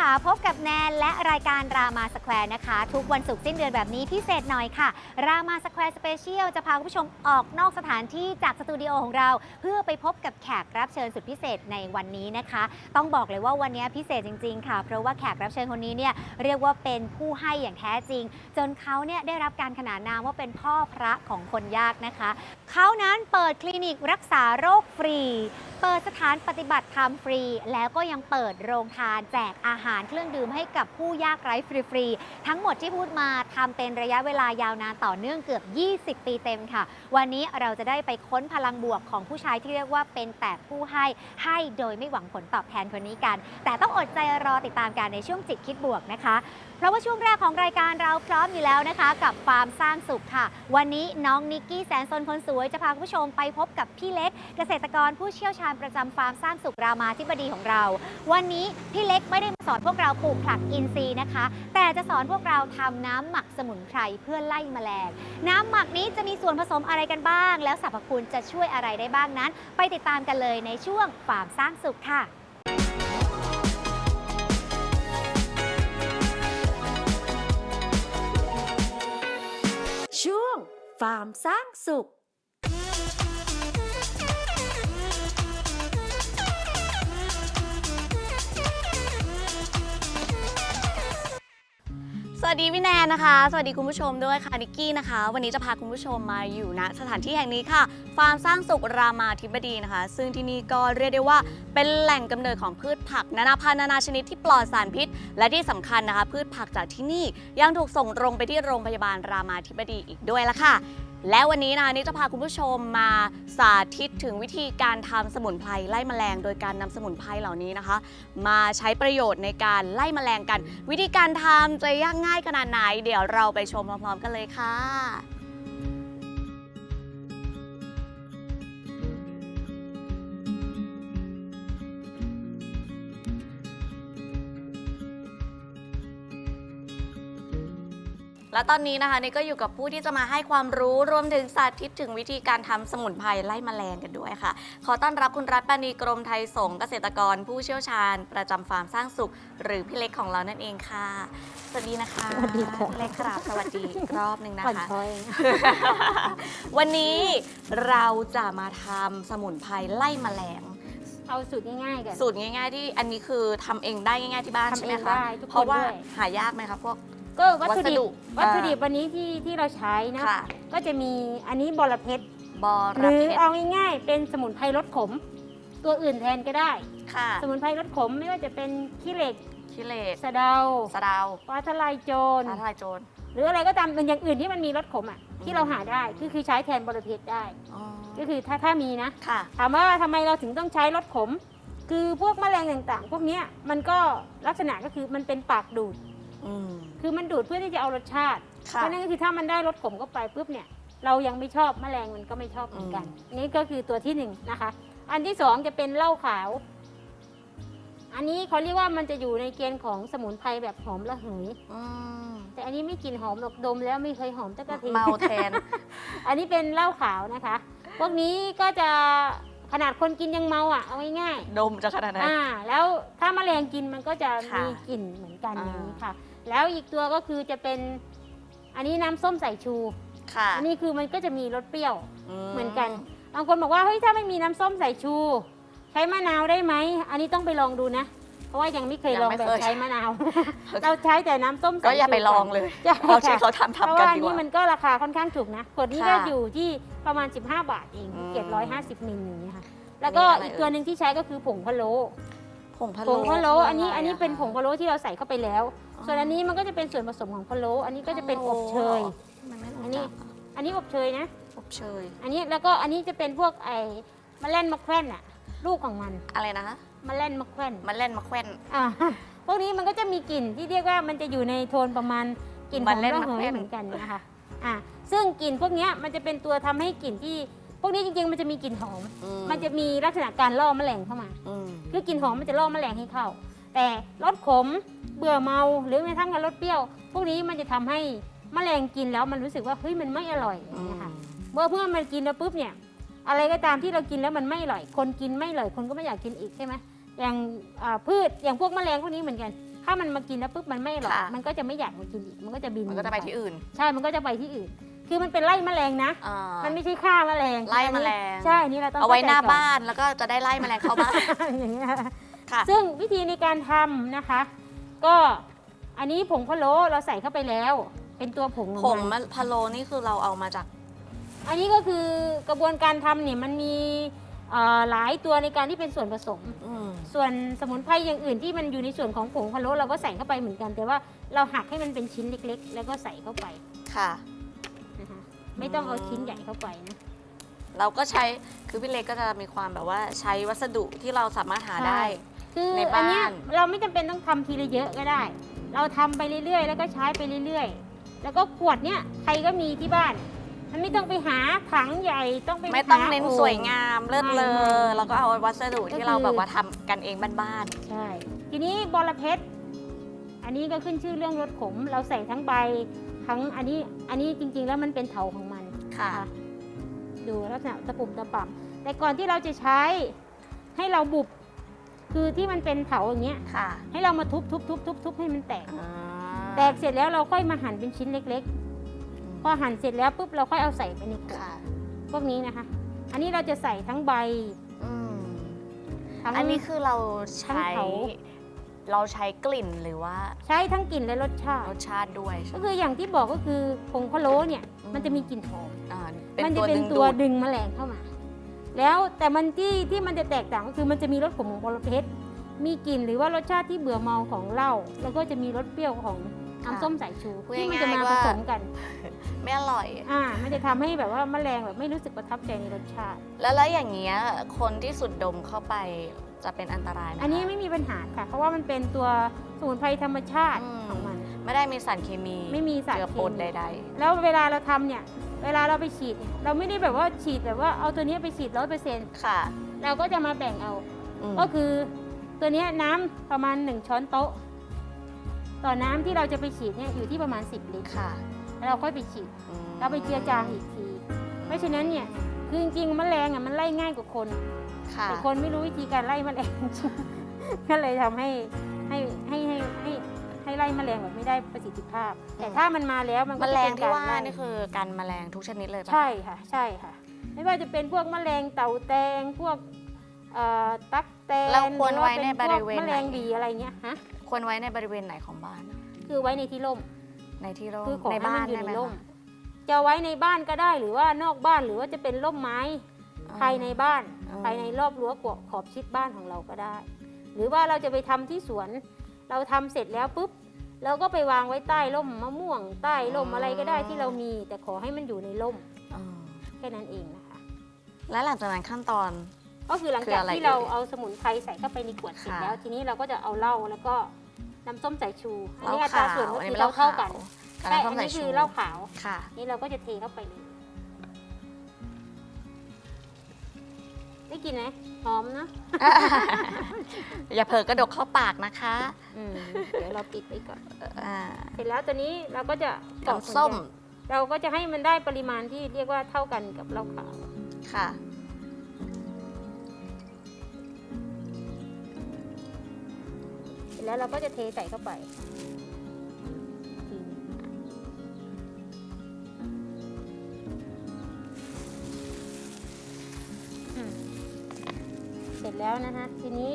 ค่ะพบกับแนนและรายการรามาสแควร์นะคะ ทุกวันศุกร์สิ้นเดือนแบบนี้พิเศษหน่อยค่ะ รามาสแควร์สเปเชียลจะพาคุณผู้ชมออกนอกสถานที่จากสตูดิโอของเรา เพื่อไปพบกับแขกรับเชิญสุดพิเศษในวันนี้นะคะ ต้องบอกเลยว่าวันนี้พิเศษจริง ๆ ค่ะ เพราะว่าแขกรับเชิญคนนี้เนี่ยเรียกว่าเป็นผู้ให้อย่างแท้จริง จนเขาเนี่ยได้รับการขนานนามว่าเป็นพ่อพระของคนยากนะคะเขานั้นเปิดคลินิกรักษาโรคฟรี เปิดสถานปฏิบัติธรรมฟรี แล้วก็ยังเปิดโรงทานแจกอาหารเครื่องดื่มให้กับผู้ยากไร้ฟรีๆ ทั้งหมดที่พูดมาทำเป็นระยะเวลายาวนานต่อเนื่องเกือบ 20 ปีเต็มค่ะ วันนี้เราจะได้ไปค้นพลังบวกของผู้ชายที่เรียกว่าเป็นแต่ผู้ให้ให้โดยไม่หวังผลตอบแทนคนนี้กัน แต่ต้องอดใจรอติดตามกันในช่วงจิตคิดบวกนะคะ เพราะว่าช่วงแรกของรายการเราพร้อมอยู่แล้วนะคะ กับฟาร์มสร้างสุขค่ะ วันนี้น้องนิกกี้แสนสนคนสวยจะพาคุณผู้ชมไปพบกับพี่เล็ก เกษตรกรผู้เชี่ยวชาญประจำฟาร์มสร้างสุขรามาธิบดีของเรา วันนี้พี่เล็กไม่ได้มาสอนพวกเราปลูกผักอินทรีย์นะคะ แต่จะสอนพวกเราทำน้ำหมักสมุนไพรเพื่อไล่แมลง น้ำหมักนี้จะมีส่วนผสมอะไรกันบ้าง แล้วสรรพคุณจะช่วยอะไรได้บ้างนั้น ไปติดตามกันเลยในช่วงฟาร์มสร้างสุขค่ะ ฟาร์มสร้างสุข วัสดีพี่แนนนะคะ สวัสดีคุณผู้ชมด้วยค่ะนิกกี้นะคะ วันนี้จะพาคุณผู้ชมมาอยู่ณสถานที่แห่งนี้ค่ะ ฟาร์มสร้างสุขรามาธิบดีนะคะ ซึ่งที่นี่ก็เรียกได้ว่าเป็นแหล่งกำเนิดของพืชผัก นานาพันธุ์นานาชนิดที่ปลอดสารพิษ และที่สำคัญนะคะ พืชผักจากที่นี่ยังถูกส่งตรงไปที่โรงพยาบาลรามาธิบดีอีกด้วยละค่ะ และวันนี้นะคะนี่จะพาคุณผู้ชมมาสาธิตถึงวิธีการทำสมุนไพรไล่แมลง โดยการนำสมุนไพรเหล่านี้นะคะ มาใช้ประโยชน์ในการไล่แมลงกัน วิธีการทำจะยากง่ายขนาดไหน เดี๋ยวเราไปชมพร้อมๆกันเลยค่ะ และตอนนี้นะคะนี่ก็อยู่กับผู้ที่จะมาให้ความรู้รวมถึงสาธิตถึงวิธีการทำสมุนไพรไล่แมลงกันด้วยค่ะ ขอต้อนรับคุณรัตปานีกรมไทยสงฆ์เกษตรกร ผู้เชี่ยวชาญ ประจำฟาร์มสร้างสุข หรือพี่เล็กของเรานั่นเองค่ะ สวัสดีนะคะสวัสดีค่ะ พี่เล็กครับสวัสดีอีกรอบหนึ่งนะผ่อนคะ คลายวันนี้เราจะมาทำสมุนไพรไล่แมลง เอาสูตรง่ายๆกัน สูตรง่าย ๆ ที่อันนี้คือทำเองได้ง่าย ๆที่บ้านทำใช่ไหมเองคะได้ทุกคนเพราะว่าด้วย หายากไหมคะพวก ก็วัตถุดิบวัสดุวัตถุดิบอ่าวันนี้ที่ที่เราใช้นะค่ะ ก็จะมีอันนี้บอระเพ็ดบอหระรือเพ็ดเอาง่ายๆเป็นสมุนไพรลดขม ตัวอื่นแทนก็ได้ ค่ะสมุนไพรลดขมไม่ว่าจะเป็นขี้เหล็กคิเลตสะเดาสะเดาวฟ้าทลายโจรท้าทายโจร หรืออะไรก็ตามเป็นอย่างอื่นที่มันมีรสขมอะที่เราหาได้คือคือใช้แทนบอระเพ็ดได้ อ๋อก็คือถ้าถ้ามีนะ ค่ะ ถามว่าทำไมเราถึงต้องใช้รสขม คือพวกแมลงต่างๆ พวกเนี้ยมันก็ลักษณะก็คือมันเป็นปากดูด อืม คือมันดูดเพื่อที่จะเอารสชาติ เพค่ะ ราะฉะนั้นก็คือถ้ามันได้รสขมเข้าไปปุ๊บเนี่ย เรายังไม่ชอบแมลงมันก็ไม่ชอบเหมือนกัน นี่ก็คือตัวที่หนึ่งนะคะ อันที่สองจะเป็นเหล้าขาว อันนี้เขาเรียกว่ามันจะอยู่ในเกณฑ์ของสมุนไพรแบบหอมระเหย อืมแต่อันนี้ไม่กลิ่นหอมหรอกดมแล้วไม่เคยหอมตะกะที เมาแทน อันนี้เป็นเหล้าขาวนะคะ พวกนี้ก็จะขนาดคนกินยังเมาอะ เอาง่ายๆดมจะขนาดนั้น อ่า แล้วถ้าแมลงกินมันก็จะค่ะมีกลิ่นเหมือนกันอ่า อย่างนี้ค่ะ แล้วอีกตัวก็คือจะเป็นอันนี้น้ำส้มสายชู ค่ะอันนี้คือมันก็จะมีรสเปรี้ยวมเหมือนกันบางคนบอกว่าเฮ้ยถ้าไม่มีน้ำส้มสายชู ใช้มะนาวได้ไหมอันนี้ต้องไปลองดูนะ เพราะว่ายังไม่เคยลองแบบใช้มะนาว เราใช้แต่น้ำส้มสายชูก็อย่าไปลองเลยใช่เอาที่ค่ะเขาทำเพราะทำกันว่าอันดีกนี้ว่ามันก็ราคาค่อนข้างถูกนะขวดนี้ก็ค่ะอยู่ที่ประมาณ 15 บาทเองอืมเจ็ดร้อยห้าสิบมิลอย่างนี้ยค่ะแล้วก็มีอะไรอีกตัวหนึ่งที่ใช้ก็คือผงพะโล้ผงพะผโล้งพะโล้คือันนี้ะไรอันนี้เป็นะผงพะโล้ที่เราใส่เข้าไปแล้วอ๋อ ส่วนอันนี้มันก็จะเป็นส่วนผสมของพะโล้อันนี้ก็จะเป็นอบเชย มันไม่อันนี้ อันนี้อบเชยนะ อบเชย อันนี้แล้วก็อันนี้จะเป็นพวกไอ้มะแล่นมะแขวนอะลูกของมันอะไรนะคะมะแล่นมะแขวนมันเล่นมาแควนอ่าพวกนี้มันก็จะมีกลิ่นที่เรียกว่ามันจะอยู่ในโทนประมาณกลิ่นหอมมะแล่นระมะเหแขยวนเหมือนกันนะคะอ่าซึ่งกลิ่นพวกเนี้ยมันจะเป็นตัวทำให้กลิ่นที่พวกนี้จริงๆ มันจะมีกลิ่นหอมอืมันจะมีลักษณะการล่อแมลงเข้ามาอืมคือกลิ่นหอมมันจะล่อแมลงให้เข้า แต่รสขมเบื่อเมาหรือแม้กระทั่งกับรสเปรี้ยว พวกนี้มันจะทำให้แมลงกินแล้วมันรู้สึกว่าเฮ้ยมันไม่อร่อยอย่างเงี้ยค่ะเมื่อเพื่อนมันกินแล้วปุ๊บเนี่ยอะไรก็ตามที่เรากินแล้วมันไม่อร่อย คนกินไม่อร่อยคนก็ไม่อยากกินอีกใช่ไหมอย่างอ่าพืชอย่างพวกแมลงพวกนี้เหมือนกัน ถ้ามันมากินแล้วปุ๊บมันไม่อร่อยค่ะมันก็จะไม่อยากมากินอีกมันก็จะบินมันก็จะไปที่อื่น ใช่มันก็จะไปที่อื่น คือมันเป็นไล่แมลงนะอ่ามันไม่ใช่ฆ่าแมลงไล่แมลงใช่อันนี่เราต้องเอาไว้หน้าเข้ใจก่อบ้านแล้วก็จะได้ไล่แมลงเข้าบ้านอย่างเงี้ย ค่ะซึ่งวิธีในการทำนะคะ ก็อันนี้ผงพะโล้เราใส่เข้าไปแล้ว เป็นตัวผงของผงมันมะพะโล้นี่คือเราเอามาจาก อันนี้ก็คือกระบวนการทำเนี่ยมันมีเอ่อหลายตัวในการที่เป็นส่วนผสม อืมส่วนสมุนไพรอย่างอื่นที่มันอยู่ในส่วนของผงพะโล้เราก็ใส่เข้าไปเหมือนกัน แต่ว่าเราหักให้มันเป็นชิ้นเล็ก ๆ แล้วก็ใส่เข้าไปค่ะ นะคะไม่ต้องเอาชิ้นใหญ่เข้าไปนะ เราก็ใช้คือพี่เล็กก็จะมีความแบบว่าใช้วัสดุที่เราสามารถหาได้ คือในอันเนี้ยบ้านเราไม่จำเป็นต้องทำทีละเยอะก็ได้ เราทำไปเรื่อยๆ แล้วก็ใช้ไปเรื่อยๆ แล้วก็ขวดเนี้ยใครก็มีที่บ้าน มันไม่ต้องไปหาถังใหญ่ต้องไปไม่ต้องหาเน้นโสวยงามเลิศเลไม่อไม่แล้วก็เอาวัสดุก็ที่เราคือแบบว่าทำกันเองบ้านใช่ ทีนี้บอระเพ็ดอันนี้ก็ขึ้นชื่อเรื่องรสขม เราใส่ทั้งใบทั้งอันนี้อันนี้จริงๆ แล้วมันเป็นเถาของมัน ๆค่ะนดูลักษณะตะปุ่มตะป่ำแต่ก่อนที่เราจะใช้ให้เราบุบ คือที่มันเป็นเถาอย่างเงี้ยค่ะให้เรามาทุบทุบทุบทุบทุบให้มันแตกอ่าแตกเสร็จแล้วเราค่อยมาหั่นเป็นชิ้นเล็กๆ พอหั่นเสร็จแล้วปุ๊บเราค่อยเอาใส่ไปในขวดค่ะพวกนี้นะคะ อันนี้เราจะใส่ทั้งใบอืมทั้งอันนี้คือเราใช้ทั้งเขาเราใช้กลิ่นหรือว่า ใช้ทั้งกลิ่นและรสชารติสชาติด้วยใช่ก็ไหมคืออย่างที่บอกก็คือผงพะโล้เนี่ยอืมมันจะมีกลิ่นหอมอ่ามัเป็นจะตัวเป็ดึนงตัดูวดดึงแมลงเข้ามา แล้วแต่มันที่ที่มันจะแตกต่างก็คือมันจะมีรสขมของบอระเพ็ดมีกลิ่นหรือว่ารสชาติที่เบื่อเมาของเหล้าแล้วก็จะมีรสเปรี้ยวของน้ำส้มสายชูพูดที่มันจะง่ายมาๆผว่าสมกัน ไม่อร่อย อ่า มันจะทำให้แบบว่าแมลงแบบไม่รู้สึกประทับใจในรสชาติ แล้วแล้วอย่างเงี้ยคนที่สุดดมเข้าไปจะเป็นอันตรายไหมอันนี้คะไม่มีปัญหาค่ะ เพราะว่ามันเป็นตัวสมุนไพรธรรมชาติอืมของมัน ไม่ได้มีสารเคมี ไม่มีสารเจือเคปนมีใดแล้วเวลาเราทำเนี่ย เวลาเราไปฉีดเนี่ยเราไม่ได้แบบว่าฉีดแบบว่าเอาตัวเนี้ยไปฉีดร้อยเปอร์เซ็นต์ๆค่ะ เราก็จะมาแบ่งเอา มก็คือตัวเนี้ยน้ำประมาณ 1 ช้อนโต๊ะ ต่อน้ำที่เราจะไปฉีดเนี่ยอยู่ที่ประมาณ 10 ลิตรค่ะแล้วเราค่อยไปฉีด อืมเราไปเจือจางอีกที เพราะฉะนั้นเนี่ยคือจริงๆแมลงอะมันไล่ง่ายกว่าคน ค่ะแต่คนไม่รู้วิธีการไล่แมลง ก็เลยทำให้ให้ให้ให้ให้ ให้ไล่แมลงแบบไม่ได้ประสิทธิภาพ แต่ถ้ามันมาแล้วมันแมก็ลจะงเป็นที่การว่าไล่นี่คือการแมลงทุกชนิดเลยปะใช่ค่ะ ใช่ค่ะ ไม่ว่าจะเป็นพวกแมลงเต่าแตงพวกเอ่อตั๊กแตนเราควรไว้ในหบอว่าริเวป็ณนพกแมไหลนงดีอะไรเงี้ยฮะควรไว้ในบริเวณไหนของบ้าน คือไว้ในที่ร่ม ในที่ร่มคือขอในให้บ้ามันนอยู่ได้ในไหมร่ม คะจะไว้ในบ้านก็ได้หรือว่านอกบ้านหรือว่าจะเป็นร่มไม้ภายในบ้าน อ๋อ ภายในรอบรั้วขอบขอบชิดบ้านของเราก็ได้ หรือว่าเราจะไปทำที่สวน เราทำเสร็จแล้วปุ๊บเราก็ไปวางไว้ใต้ร่มมะม่วง ใต้ร่มอะไรก็ได้ที่เรามี แต่ขอให้มันอยู่ในร่มอ๋อแค่นั้นเองนะคะ แล้วหลังจากนั้นขั้นตอน ก็คือหลังคือจากอะไรที่เราเอ่ยเอาสมุนไพรใส่เข้าไปในขวดเสร็จค่ะแล้ว ทีนี้เราก็จะเอาเหล้าแล้วก็น้ำส้มสายชูอันเหล้านี้อัตราขาวส่วนก็อันคืนี้อเป็นเหเราล้าเท่าขากันวกับใช่น้ำส้อัมนสานี้ยคืชูอเหล้าขาวค่ะนี่เราก็จะเทเข้าไปเลย ได้กลินไหมหอมนะอย่าเผลอกระดกเข้าปากนะคะอืมเดี๋ยวเราปิดไว้ก่อน อ่าเสร็จแล้วตัวนี้เราก็จะกรอกน้ำส้มเหอนกันเราก็จะให้มันได้ปริมาณที่เรียกว่าเท่ากันกับเหล้าขาว ค่ะ เสร็จแล้วเราก็จะเทใส่เข้าไป นะคะทีนี้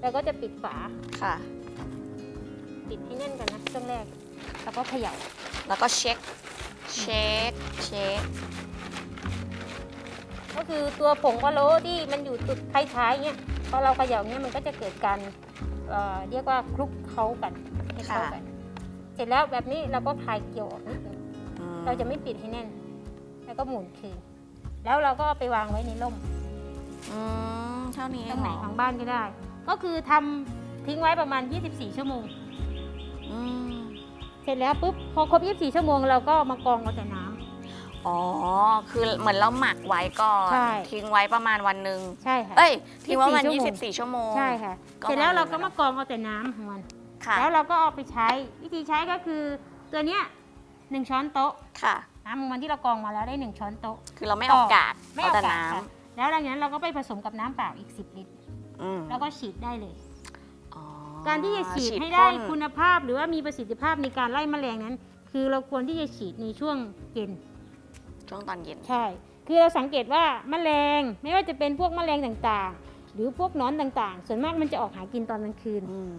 เราก็จะปิดฝาค่ะ ปิดให้แน่นกันนะช่วงแรก แล้วก็เขย่าแล้วก็เช็ค เช็ค เช็ค ก็คือตัวผงพะโล้ที่มันอยู่จุดท้ายๆเนี่ยพอเราเขย่าเนี่ยมันก็จะเกิดการเอ่อเรียกว่าคลุกเคล้ากันให้เข้ากัน เสร็จแล้วแบบนี้เราก็คลายเกลียวออกนิดนึงอืมเราจะไม่ปิดให้แน่น แล้วก็หมุนคืนแล้วเราก็เอาไปวางไว้ในร่มอืม เท่านี้เอตรงงไหนเหรอของบ้านก็ได้ ก็คือทำทิ้งไว้ประมาณ 24 ชั่วโมง อืมเสร็จแล้วปุ๊บพอครบ 24 ชั่วโมงเราก็มากรองเอาแต่น้ำ อ๋อ คือเหมือนเราหมักไว้ก่อน ใช่ ทิ้งไว้ประมาณวันหนึ่งใช่ค่ะ เอ้ย ทิ้งไว้ประมาณ24 24 ชั่วโมง ใช่ค่ะ ก็ เสร็จแล้วเราก็วางเลยนะมากรองเอาแต่น้ำของมัน ค่ะ แล้วเราก็เอาไปใช้ วิธีใช้ก็คือตัวเนี้ยหนึ่งช้อนโต๊ะค่ะ น้ำของมันที่เรากรองมาแล้วได้หนึ่งช้อนโต๊ะ คือเราไม่เอากากไม่เอาเอาแต่กากน้ค่ะ แล้วหลังจากนั้นเราก็ไปผสมกับน้ำเปล่าอีก 10 ลิตรำอืมแล้วก็ฉีดได้เลย อ๋อการที่จะฉีดให้พ่ได้นคุณภาพหรือว่ามีประสิทธิภาพในการไล่แมลงนั้น คือเราควรที่จะฉีดในช่วงเย็น ช่วงตอนเย็น ใช่ คือเราสังเกตว่าแมลงไม่ว่าจะเป็นพวกแมลงต่างๆ หรือพวกหนอนต่างๆ ส่วนมากมันจะออกหากินตอนกลางคืน อืม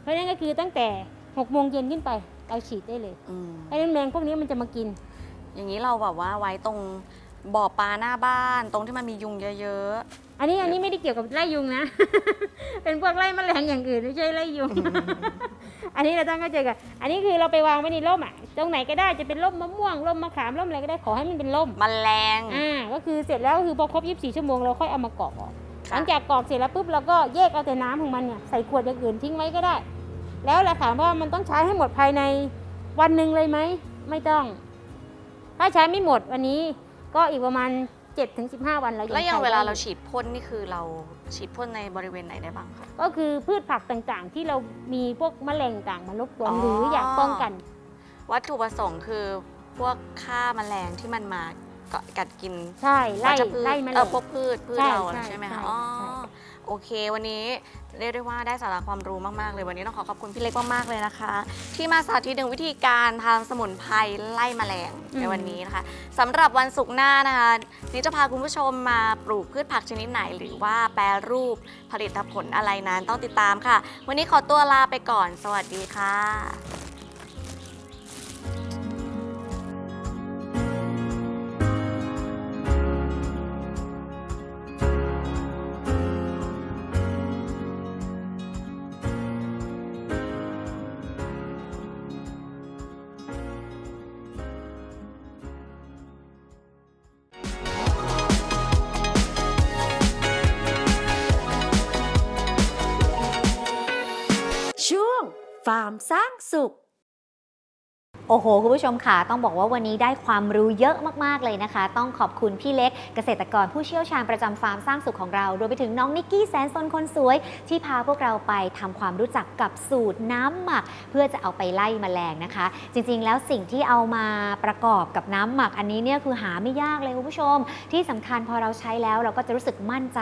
เพราะฉะนั้นก็คือตั้งแต่6โมงเย็นขึ้นไปเราฉีดได้เลยอืมเพราะฉะนั้นแมลงพวกนี้มันจะมากิน อย่างนี้เราแบบว่าไว้ตรง บ่อปลาหน้าบ้าน ตรงที่มันมียุงเยอะ อันนี้อันนี้ไม่ได้เกี่ยวกับไล่ยุงนะ เป็นพวกไล่แมลงอย่างอื่นไม่ใช่ไล่ยุง อันนี้เราต้องเข้าใจกันอันนี้คือเราไปวางไว้ในร่มอะ ตรงไหนก็ได้จะเป็นร่มมะม่วงร่มมะขามร่มอะไรก็ได้ขอให้มันเป็นร่มๆมันแรงอ่า ก็คือเสร็จแล้วก็คือพอครบ 24 ชั่วโมงเราค่อยเอามากรอกออกหค่ะลังจากกรอกเสร็จแล้วปุ๊บเราก็แยกเอาแต่น้ำของมันเนี่ยใส่ขวดอย่างอื่นทิ้งไว้ก็ได้ แล้วเราถามว่ามันต้องใช้ให้หมดภายในวันหนึ่งเลยไหม ไม่ต้อง ถ้าใช้ไม่หมดวันนี้ ก็อีกประมาณ7ถึง15 วันเรายังแล้วอย่างใช้เวลาได้เราฉีดพ่นนี่คือเราฉีดพ่นในบริเวณไหนได้บ้างคะ ก็คือพืชผักต่างๆ ที่เรามีพวกแมลงต่างมารบกวนอ๋อ หรืออยากป้องกัน วัตถุประสงค์คือพวกฆ่าแมลงที่มันมาเกาะกัดกินใช่ไล่วัชพืชไล่แมลเออง พวกพืชพืชใช่เราใช่ใช่ไหมใช่คะอ๋อใช่ โอเค วันนี้เรียกได้ว่าได้สาระความรู้มากๆเลยวันนี้ต้องขอขอบคุณพี่เล็กมากๆเลยนะคะ ที่มาสาธิตถึงวิธีการทำสมุนไพรไล่แมลงในวันนี้นะคะสำหรับวันศุกร์หน้านะคะนี่จะพาคุณผู้ชมมาปลูกพืชผักชนิดไหน หรือว่าแปรรูปผลิตผลอะไรนั้นต้องติดตามค่ะ วันนี้ขอตัวลาไปก่อน สวัสดีค่ะ ฟาร์มสร้างสุข อ้โห คุณผู้ชมค่ะ ต้องบอกว่าวันนี้ได้ความรู้เยอะมาก ๆ เลยนะคะ ต้องขอบคุณพี่เล็กเกษตรกรผู้เชี่ยวชาญประจำฟาร์มสร้างสุขของเรา รวมไปถึงน้องนิกกี้แสนสนคนสวย ที่พาพวกเราไปทำความรู้จักกับสูตรน้ำหมัก เพื่อจะเอาไปไล่แมลงนะคะ จริงๆ แล้วสิ่งที่เอามาประกอบกับน้ำหมักอันนี้เนี่ยคือหาไม่ยากเลยคุณผู้ชม ที่สำคัญพอเราใช้แล้วเราก็จะรู้สึกมั่นใจ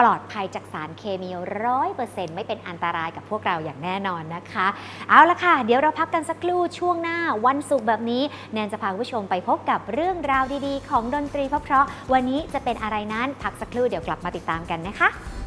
ปลอดภัยจากสารเคมีร้อยเปอร์เซ็นต์ไม่เป็นอันตรายกับพวกเราอย่างแน่นอนนะคะ เอาละค่ะ เดี๋ยวเราพักกันสักครู่ช่วงหน้าววันศุกร์แบบนี้แนนจะพาคุณผู้ชมไปพบกับเรื่องราวดีๆ ของดนตรีเพราะๆวันนี้จะเป็นอะไรนั้นพักสักครู่เดี๋ยวกลับมาติดตามกันนะคะ